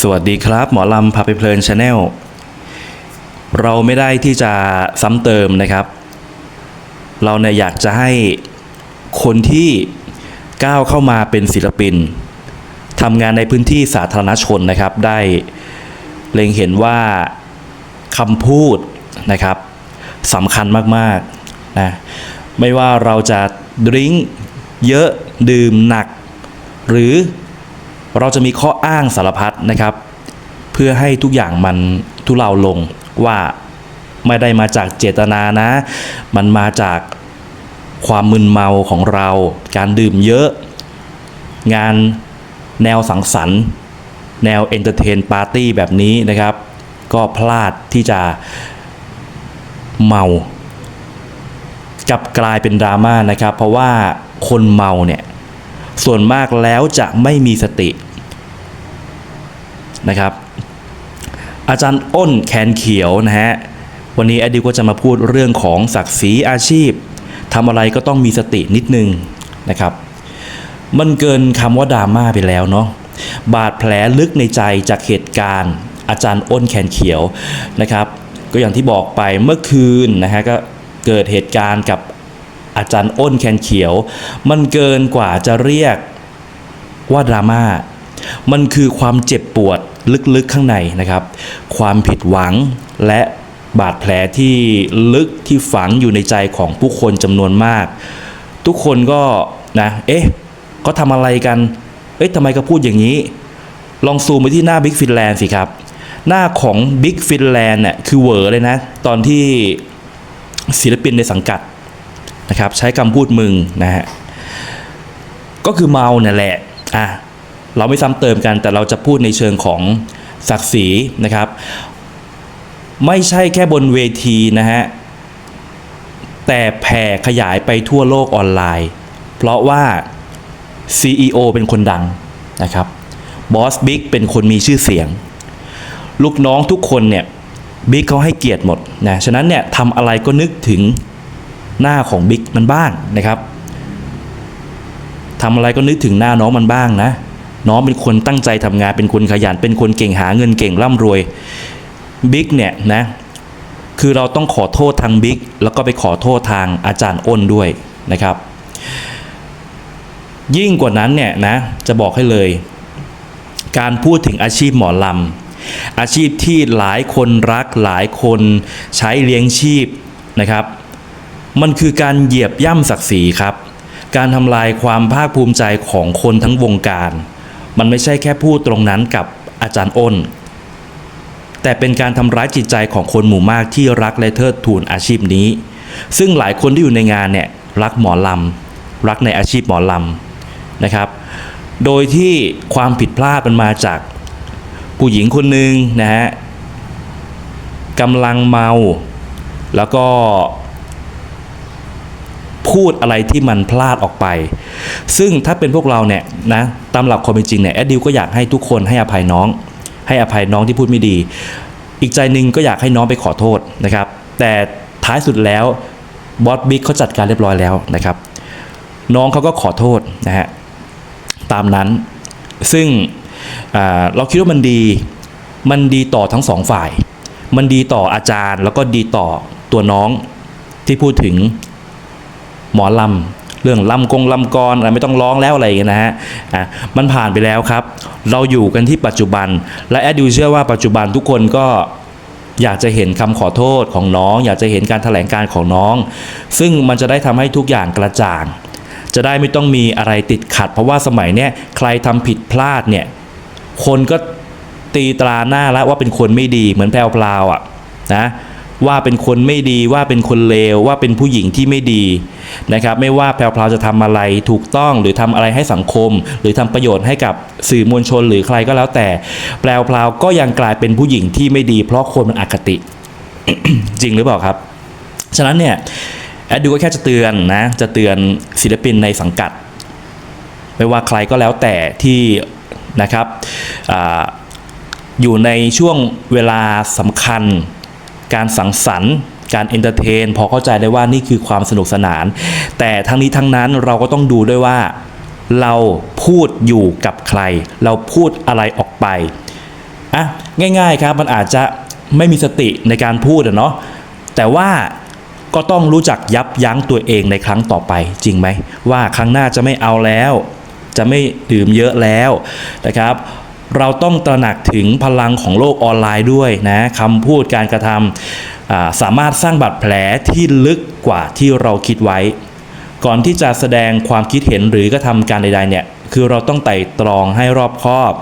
สวัสดีครับ หมอลำพาไปเพลินชาแนลเราไม่ได้ที่จะซ้ำเติมนะครับ เราเนี่ยอยากจะให้คนที่ก้าวเข้ามาเป็นศิลปินทำงานในพื้นที่สาธารณชนนะครับ ได้เล็งเห็นว่าคำพูดนะครับสำคัญมากๆนะไม่ว่าเราจะดริ้งเยอะดื่มหนัก หรือ เราจะมีข้ออ้างสารพัดนะครับ เพื่อให้ทุกอย่างมันทุเลาลงว่าไม่ได้มาจากเจตนานะ มันมาจากความมึนเมาของเรา การดื่มเยอะ งานแนวสังสรรค์ แนวเอนเตอร์เทนปาร์ตี้แบบนี้นะครับ ก็พลาดที่จะเมากับกลายเป็นดราม่านะครับ เพราะว่าคนเมาเนี่ย ส่วนมากแล้วจะไม่มีสติ นะครับ อาจารย์อ้นแคนเขียวนะฮะวันนี้แอดดิวก็จะมาพูดเรื่องของศักดิ์ศรีอาชีพทำอะไรก็ต้องมีสตินิดนึงนะครับ มันเกินคำว่าดราม่าไปแล้วเนาะบาดแผลลึกในใจจากเหตุการณ์ อาจารย์อ้นแคนเขียวนะครับ ก็อย่างที่บอกไปเมื่อคืนนะฮะก็เกิดเหตุการณ์กับอาจารย์อ้นแคนเขียว มันเกินกว่าจะเรียกว่าดราม่ามันคือความเจ็บปวด ลึกๆข้างในนะครับ ความผิดหวังและบาดแผลที่ลึกที่ฝังอยู่ในใจของผู้คนจำนวนมาก ทุกคนก็นะเอ๊ะก็ทำอะไรกัน เอ๊ะทำไมก็พูดอย่างนี้ ลองซูมไปที่หน้า Big Finland สิครับ หน้าของ Big Finland เนี่ยคือเวอร์เลยนะ ตอนที่ศิลปินในสังกัดนะครับ ใช้คำพูดมึงนะฮะก็คือเมาเนี่ยแหละอะ เราไม่ซ้ำเติมกัน แต่เราจะพูดในเชิงของศักดิ์ศรีนะครับ ไม่ใช่แค่บนเวทีนะฮะแต่แผ่ขยายไปทั่วโลกออนไลน์ เพราะว่า CEO เป็นคนดังนะครับบอสบิ๊กเป็นคนมีชื่อเสียง ลูกน้องทุกคนเนี่ยบิ๊กเขาให้เกียรติหมดนะฉะนั้นเนี่ยทำอะไรก็นึกถึงหน้าของบิ๊กมันบ้างนะครับทำอะไรก็นึกถึงหน้าน้องมันบ้างนะ น้องเป็นคนตั้งใจทำงานเป็นคนขยัน เป็นคนเก่งหาเงินเก่งร่ำรวยบิ๊กเนี่ยนะคือเราต้องขอโทษทางบิ๊กแล้วก็ไปขอโทษทางอาจารย์อ้นด้วยนะครับ ยิ่งกว่านั้นเนี่ยนะจะบอกให้เลย การพูดถึงอาชีพหมอลำอาชีพที่หลายคนรักหลายคนใช้เลี้ยงชีพนะครับ มันคือการเหยียบย่ำศักดิ์ศรีครับ การทำลายความภาคภูมิใจของคนทั้งวงการ มันไม่ใช่แค่พูดตรงนั้นกับอาจารย์อ้น แต่เป็นการทำร้ายจิตใจของคนหมู่มากที่รักและเทิดทูนอาชีพนี้ ซึ่งหลายคนที่อยู่ในงานเนี่ยรักหมอลำรักในอาชีพหมอลำนะครับ โดยที่ความผิดพลาดมันมาจากผู้หญิงคนหนึ่งนะฮะกำลังเมา แล้วก็ พูดอะไรที่มันพลาดออกไป ซึ่งถ้าเป็นพวกเราเนี่ยนะตามหลักความเป็นจริงเนี่ยแอดดิวก็อยากให้ทุกคนให้อภัยน้อง ให้อภัยน้องที่พูดไม่ดี อีกใจหนึ่งก็อยากให้น้องไปขอโทษนะครับ แต่ท้ายสุดแล้วบอสบิ๊กเขาจัดการเรียบร้อยแล้วนะครับ น้องเขาก็ขอโทษนะฮะตามนั้นซึ่งเราคิดว่ามันดีมันดีต่อทั้งสองฝ่าย มันดีต่ออาจารย์ แล้วก็ดีต่อตัวน้องที่พูดถึง หมอลำเรื่องลำกงลำกรอะไรไม่ต้องร้องแล้วอะไรอย่างเงี้ยนะฮะอะมันผ่านไปแล้วครับ เราอยู่กันที่ปัจจุบัน และแอดดิวเชื่อว่าปัจจุบันทุกคนก็อยากจะเห็นคำขอโทษของน้อง อยากจะเห็นการแถลงการของน้อง ซึ่งมันจะได้ทำให้ทุกอย่างกระจ่าง จะได้ไม่ต้องมีอะไรติดขัด เพราะว่าสมัยเนี้ยใครทำผิดพลาดเนี่ย คนก็ตีตราหน้าแล้วว่าเป็นคนไม่ดีเหมือนแพรวพราวอะนะ ว่าเป็นคนไม่ดีว่าเป็นคนเลวว่าเป็นผู้หญิงที่ไม่ดีนะครับไม่ว่าแพรวพราจะทำอะไรถูกต้องหรือทำอะไรให้สังคม หรือทำประโยชน์ให้กับสื่อมวลชนหรือใครก็แล้วแต่ แพรวพราก็ยังกลายเป็นผู้หญิงที่ไม่ดี เพราะคนมันอคติ จริงหรือเปล่าครับ ฉะนั้นเนี่ยแอดดูก็แค่จะเตือนนะจะเตือนศิลปินในสังกัด ไม่ว่าใครก็แล้วแต่ที่นะครับออยู่ในช่วงเวลาสำคัญ การสังสรรค์ การเอนเตอร์เทน พอเข้าใจได้ว่านี่คือความสนุกสนาน แต่ทั้งนี้ทั้งนั้นเราก็ต้องดูด้วยว่า เราพูดอยู่กับใคร เราพูดอะไรออกไปอะง่าย ๆครับมันอาจจะไม่มีสติในการพูดอะเนาะแต่ว่าก็ต้องรู้จักยับยั้งตัวเองในครั้งต่อไปจริงไหมว่าครั้งหน้าจะไม่เอาแล้ว จะไม่ดื่มเยอะแล้วนะครับ เราต้องตระหนักถึงพลังของโลกออนไลน์ด้วยนะคำพูดการกระทำสามารถสร้างบาดแผลที่ลึกกว่าที่เราคิดไว้ ก่อนที่จะแสดงความคิดเห็นหรือกระทำการใดๆเนี่ยคือเราต้องไต่ตรองให้รอบคอบ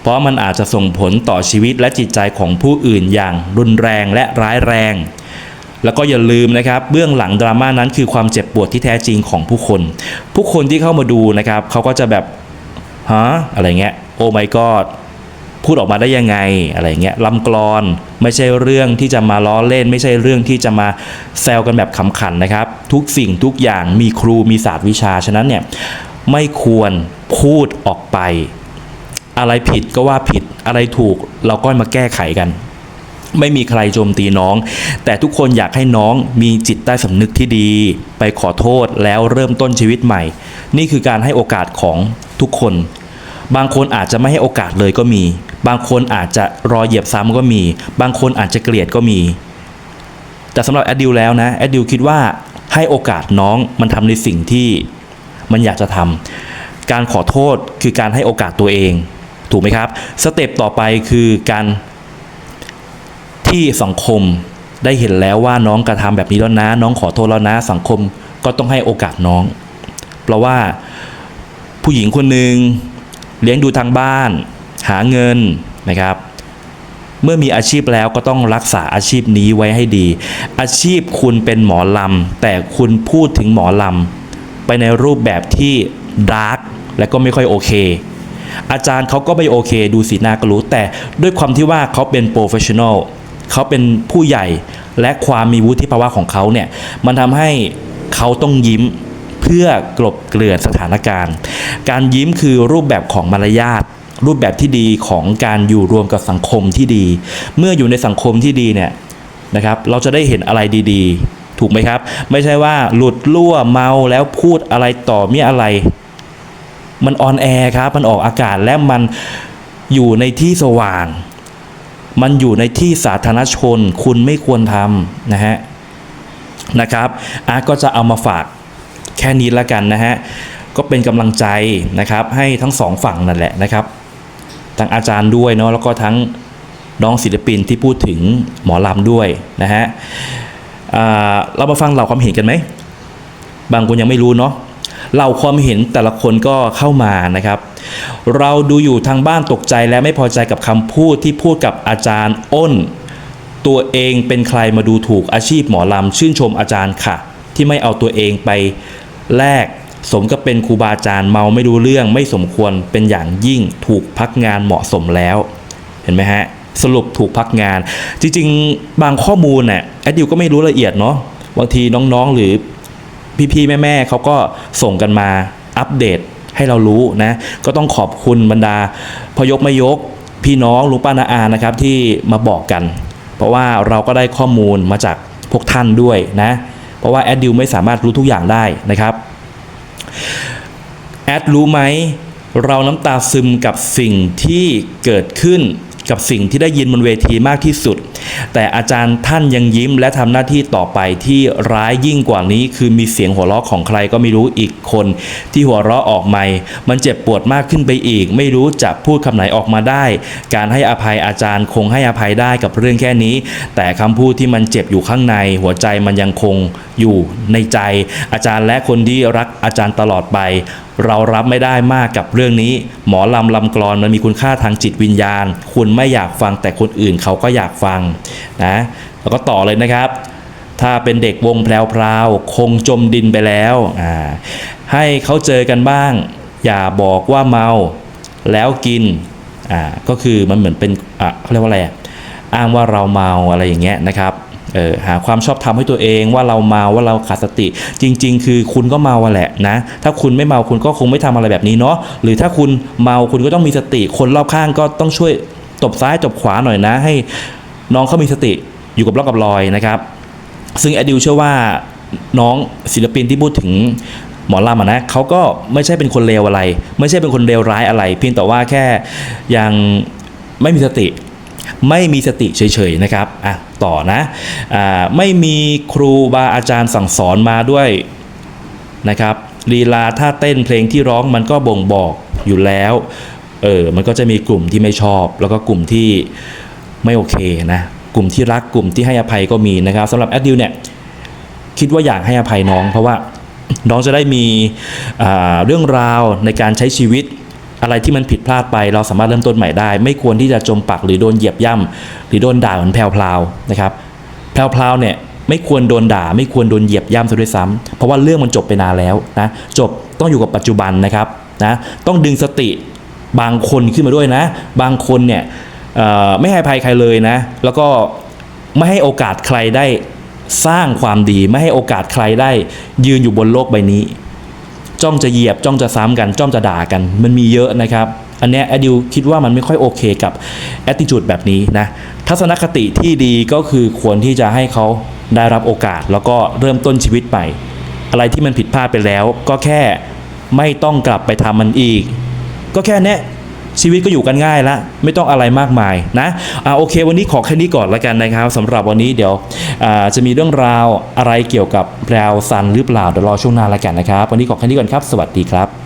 เพราะมันอาจจะส่งผลต่อชีวิตและจิตใจของผู้อื่นอย่างรุนแรงและร้ายแรง แล้วก็อย่าลืมนะครับ เบื้องหลังดราม่านั้นคือความเจ็บปวดที่แท้จริงของผู้คน ผู้คนที่เข้ามาดูนะครับ เขาก็จะแบบฮะอะไรเงี้ย โอ้ my god พูดออกมาได้ยังไงอะไรเงี้ยลำกลอนไม่ใช่เรื่องที่จะมาล้อเล่น ไม่ใช่เรื่องที่จะมาแซวกันแบบขำขันนะครับ ทุกสิ่งทุกอย่างมีครูมีศาสตร์วิชา ฉะนั้นเนี่ยไม่ควรพูดออกไป อะไรผิดก็ว่าผิดอะไรถูกเราก็มาแก้ไขกัน ไม่มีใครโจมตีน้อง แต่ทุกคนอยากให้น้องมีจิตใต้สำนึกที่ดี ไปขอโทษแล้วเริ่มต้นชีวิตใหม่ นี่คือการให้โอกาสของทุกคน บางคนอาจจะไม่ให้โอกาสเลยก็มี บางคนอาจจะรอเหยียบซ้ำก็มี บางคนอาจจะเกลียดก็มี แต่สำหรับแอดดิวแล้วนะแอดดิวคิดว่าให้โอกาสน้องมันทำในสิ่งที่มันอยากจะทำการขอโทษคือการให้โอกาสตัวเอง ถูกไหมครับ สเต็ปต่อไปคือการที่สังคมได้เห็นแล้วว่าน้องกระทำแบบนี้แล้วนะ น้องขอโทษแล้วนะ สังคมก็ต้องให้โอกาสน้อง เพราะว่าผู้หญิงคนหนึ่ง เลี้ยงดูทางบ้าน หาเงินนะครับ เมื่อมีอาชีพแล้วก็ต้องรักษาอาชีพนี้ไว้ให้ดี อาชีพคุณเป็นหมอลำ แต่คุณพูดถึงหมอลำ ไปในรูปแบบที่ดาร์กและก็ไม่ค่อยโอเค อาจารย์เขาก็ไม่โอเค ดูสีหน้าก็รู้ แต่ด้วยความที่ว่าเขาเป็นโปรเฟชชั่นอลเขาเป็นผู้ใหญ่และความมีวุฒิภาวะของเขาเนี่ย มันทำให้เขาต้องยิ้ม เพื่อกลบเกลื่อนสถานการณ์ การยิ้มคือรูปแบบของมารยาทรูปแบบที่ดีของการอยู่รวมกับสังคมที่ดี เมื่ออยู่ในสังคมที่ดีเนี่ยนะครับ เราจะได้เห็นอะไรดีๆ ถูกไหมครับ ไม่ใช่ว่าหลุดลั่วเมาแล้วพูดอะไรต่อมีอะไร มันออนแอร์ครับ มันออกอากาศและมันอยู่ในที่สว่าง มันอยู่ในที่สาธารณชน คุณไม่ควรทำนะฮะนะครับอาก็จะเอามาฝาก แค่นี้ละกันนะฮะก็เป็นกำลังใจนะครับให้ทั้งสองฝั่งนั่นแหละนะครับทั้งอาจารย์ด้วยเนาะแล้วก็ทั้งน้องศิลปินที่พูดถึงหมอลำด้วยนะฮะเรามาฟังเหล่าความเห็นกันไหมบางคนยังไม่รู้เนาะเหล่าความเห็นแต่ละคนก็เข้ามานะครับ เราดูอยู่ทางบ้านตกใจและไม่พอใจกับคำพูดที่พูดกับอาจารย์อ้น ตัวเองเป็นใครมาดูถูกอาชีพหมอลำชื่นชมอาจารย์ค่ะ ที่ไม่เอาตัวเองไป แลกสมกับเป็นครูบาอาจารย์เมาไม่รู้เรื่องไม่สมควรเป็นอย่างยิ่งถูกพักงานเหมาะสมแล้ว เห็นไหมฮะ สรุปถูกพักงาน จริงๆ บางข้อมูลเนี่ยแอดดิวก็ไม่รู้ละเอียดเนาะบางทีน้องๆหรือพี่ๆแม่ๆเขาก็ส่งกันมาอัปเดตให้เรารู้นะ ก็ต้องขอบคุณบรรดาพยกไม่ยกพี่น้องลุงป้านาอานะครับที่มาบอกกัน เพราะว่าเราก็ได้ข้อมูลมาจากพวกท่านด้วยนะ เพราะว่าแอดดิวไม่สามารถรู้ทุกอย่างได้นะครับแอดรู้ไหมเราน้ำตาซึมกับสิ่งที่เกิดขึ้นกับสิ่งที่ได้ยินบนเวทีมากที่สุด แต่อาจารย์ท่านยังยิ้มและทำหน้าที่ต่อไปที่ร้ายยิ่งกว่านี้ คือมีเสียงหัวเราะของใครก็ไม่รู้อีกคน ที่หัวเราะออกไม่มันเจ็บปวดมากขึ้นไปอีก ไม่รู้จะพูดคำไหนออกมาได้ การให้อภัยอาจารย์คงให้อภัยได้กับเรื่องแค่นี้ แต่คำพูดที่มันเจ็บอยู่ข้างใน หัวใจมันยังคงอยู่ในใจ อาจารย์และคนที่รักอาจารย์ตลอดไปเรารับไม่ได้มากกับเรื่องนี้ หมอลำลำกรอนมันมีคุณค่าทางจิตวิญญาณ คุณไม่อยากฟังแต่คนอื่นเขาก็อยากฟังนะแล้วก็ต่อเลยนะครับ ถ้าเป็นเด็กวงแพรวๆคงจมดินไปแล้วอ่าให้เขาเจอกันบ้าง อย่าบอกว่าเมาแล้วกินอ่าก็คือมันเหมือนเป็นอะเขาเรียกว่าอะไรอ้างว่าเราเมาอะไรอย่างเงี้ยนะครับออหาความชอบธรรมให้ตัวเองว่าเราเมาว่าเราขาดสติ จริง ๆ คือคุณก็เมาแหละนะถ้าคุณไม่เมาคุณก็คงไม่ทำอะไรแบบนี้เนาะหรือถ้าคุณเมาคุณก็ต้องมีสติ คนรอบข้างก็ต้องช่วยตบซ้ายตบขวาหน่อยนะให้ น้องเขามีสติอยู่กับร่องกับรอยนะครับ ซึ่งแอดิวเชื่อว่าน้องศิลปินที่พูดถึงหมอลำนะเขาก็ไม่ใช่เป็นคนเลวอะไร ไม่ใช่เป็นคนเลวร้ายอะไร เพียงแต่ว่าแค่ยังไม่มีสติไม่มีสติเฉยๆนะครับอะต่อนะอ่าไม่มีครูบาอาจารย์สั่งสอนมาด้วยนะครับลีลาท่าเต้นเพลงที่ร้องมันก็บ่งบอกอยู่แล้วเออมันก็จะมีกลุ่มที่ไม่ชอบ แล้วก็กลุ่มที่ ไม่โอเคนะกลุ่มที่รักกลุ่มที่ให้อภัยก็มีนะครับสำหรับแอดดิวเนี่ยคิดว่าอยากให้อภัยน้อง เพราะว่าน้องจะได้มีเรื่องราวในการใช้ชีวิตอะไรที่มันผิดพลาดไปเราสามารถเริ่มต้นใหม่ได้ ไม่ควรที่จะจมปักหรือโดนเหยียบย่ำหรือโดนด่าเหมือนแพรวพลาวนะครับแพรวพลาวเนี่ยไม่ควรโดนด่า ไม่ควรโดนเหยียบย่ำซะด้วยซ้ำเพราะว่าเรื่องมันจบไปนานแล้วนะจบต้องอยู่กับปัจจุบันนะครับนะต้องดึงสติบางคนขึ้นมาด้วยนะ บางคนเนี่ย ไม่ให้ภัยใครเลยนะ แล้วก็ไม่ให้โอกาสใครได้สร้างความดี ไม่ให้โอกาสใครได้ยืนอยู่บนโลกใบนี้ จ้องจะเหยียบจ้องจะซ้ำกัน จ้องจะด่ากัน มันมีเยอะนะครับ อันนี้แอดิวคิดว่ามันไม่ค่อยโอเคกับแอ t i ิจูดแบบนี้นะทัศนคติที่ดีก็คือควรที่จะให้เขาได้รับโอกาส แล้วก็เริ่มต้นชีวิตใหม่ อะไรที่มันผิดพลาดไปแล้ว ก็แค่ไม่ต้องกลับไปทำมันอีก ก็แค่นี้ ชีวิตก็อยู่กันง่ายละไม่ต้องอะไรมากมายนะอ่าโอเค วันนี้ขอแค่นี้ก่อนละกันนะครับสำหรับวันนี้เดี๋ยวอ่าจะมีเรื่องราวอะไรเกี่ยวกับแพรวซันหรือเปล่าเดี๋ยวรอช่วงหน้าละกันนะครับ วันนี้ขอแค่นี้ก่อนครับ สวัสดีครับ